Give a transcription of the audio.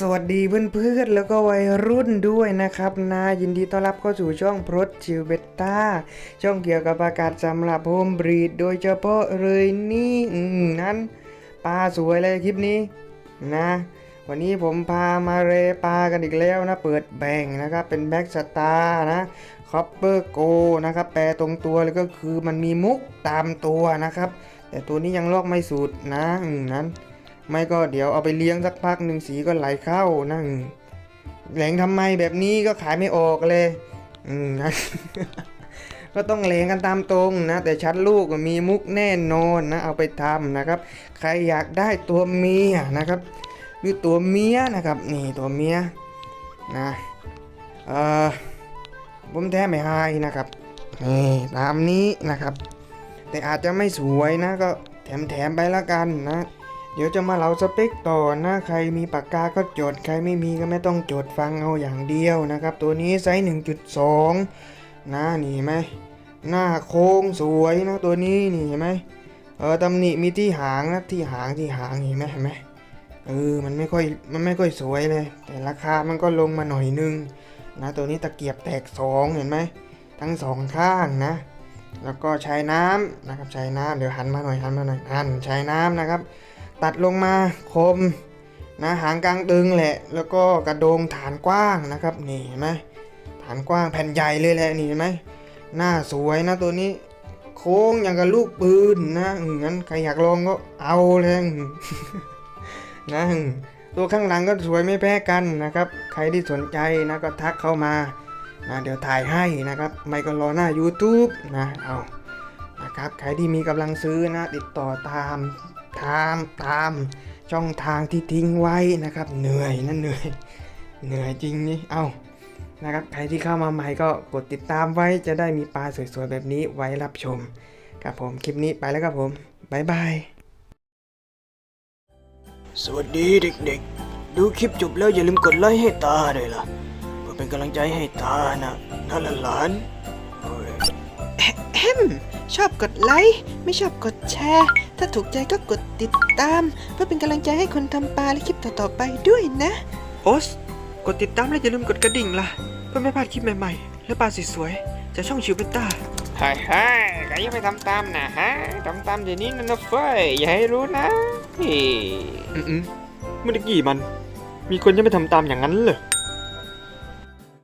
สวัสดีเพื่อนๆแล้วก็วัยรุ่นด้วยนะครับนะยินดีต้อนรับเข้าสู่ช่องพรสชิวเบต้าช่องเกี่ยวกับอากาศสำหรับโฮมบรีดโดยเฉพาะเลยนี่นั้นปลาสวยเลยคลิปนี้นะ วันนี้ผมพามาเรปลากันอีกแล้วนะ เปิดแบ่งนะครับเป็นแบ็กสตาร์นะคอปเปอร์โกนะครับแปลตรงตัวเลยก็คือมันมีมุกตามตัวนะครับ แต่ตัวนี้ยังลอกไม่สุดนะนั้น ไม่ก็เดี๋ยวเอาไปเลี้ยงสักพักหนึ่งสีก็ไหลเข้านั่งแหลงทำไมแบบนี้ก็ขายไม่ออกเลย อืมนะก็ต้องแหลงกันตามตรงนะ แต่ชัดลูกมีมุกแน่นอนนะ เอาไปทำนะครับ ใครอยากได้ตัวเมียนะครับหรือตัวเมียนะครับ นี่ตัวเมียนะเออผมแท้ไม่ให้นะครับนี่ตามนี้นะครับ แต่อาจจะไม่สวยนะก็แถมๆไปละกันนะ เดี๋ยวจะมาเล่าสเปคต่อนะใครมีปากกาก็จด ใครไม่มีก็ไม่ต้องจดฟังเอาอย่างเดียวนะครับ ตัวนี้ไซส์1.2 นะนี่เห็นไหมหน้าโค้งสวยนะตัวนี้นี่เห็นไหมเออตำหนิมีที่หางนะที่หางที่หางเห็นไหมเห็นไหมเออมันไม่ค่อยมันไม่ค่อยสวยเลย แต่ราคามันก็ลงมาหน่อยนึงนะตัวนี้ตะเกียบแตกสองเห็นไหมทั้งสองข้างนะแล้วก็ใช้น้ำนะครับใช้น้ำเดี๋ยวหันมาหน่อยหันมาหน่อยหันใช้น้ำนะครับ ตัดลงมาคมนะหางกลางตึงแหละ แล้วก็กระโดงฐานกว้างนะครับนี่เห็นไหมฐานกว้างแผ่นใหญ่เลยแหละนี่เห็นไหมหน้าสวยนะตัวนี้ โค้งอย่างกับลูกปืนนะงั้นใครอยากลองก็เอาเลยนะตัวข้างหลังก็สวยไม่แพ้กันนะครับ ใครที่สนใจนะก็ทักเข้ามานะเดี๋ยวถ่ายให้นะครับ ไม่ก็รอหน้า YouTube นะเอานะครับใครที่มีกำลังซื้อนะติดต่อตาม ตามตามช่องทางที่ทิ้งไว้นะครับ เหนื่อยนะเหนื่อยเหนื่อยจริงนี่เอานะครับใครที่เข้ามาใหม่ก็กดติดตามไว้จะได้มีปลาสวยๆแบบนี้ไว้รับชมครับผมคลิปนี้ไปแล้วครับผมบ๊ายบายสวัสดีเด็กๆ ดูคลิปจบแล้วอย่าลืมกดไลค์ให้ตาด้วยล่ะ เพื่อเป็นกำลังใจให้ตานะนั่นหลาน แฮมชอบกดไลค์ ไม่ชอบกดแชร์ ถ้าถูกใจก็กดติดตาม เพื่อเป็นกำลังใจให้คนทำปลาและคลิปต่อๆไปด้วยนะโอสกดติดตามและอย่าลืมกดกระดิ่งล่ะ เพื่อไม่พลาดคลิปใหม่ๆ และปลาสวยๆจากช่องชิวเบต้าเฮ้ยเฮ้ยใครยังไม่ทำตามนะฮะทำตามเดี๋ยวนี้นะนะเฟ้ยอย่าให้รู้นะเฮ้ยอืมๆเมื่อกี้มัน มีคนยังไม่ทำตามอย่างนั้นเลย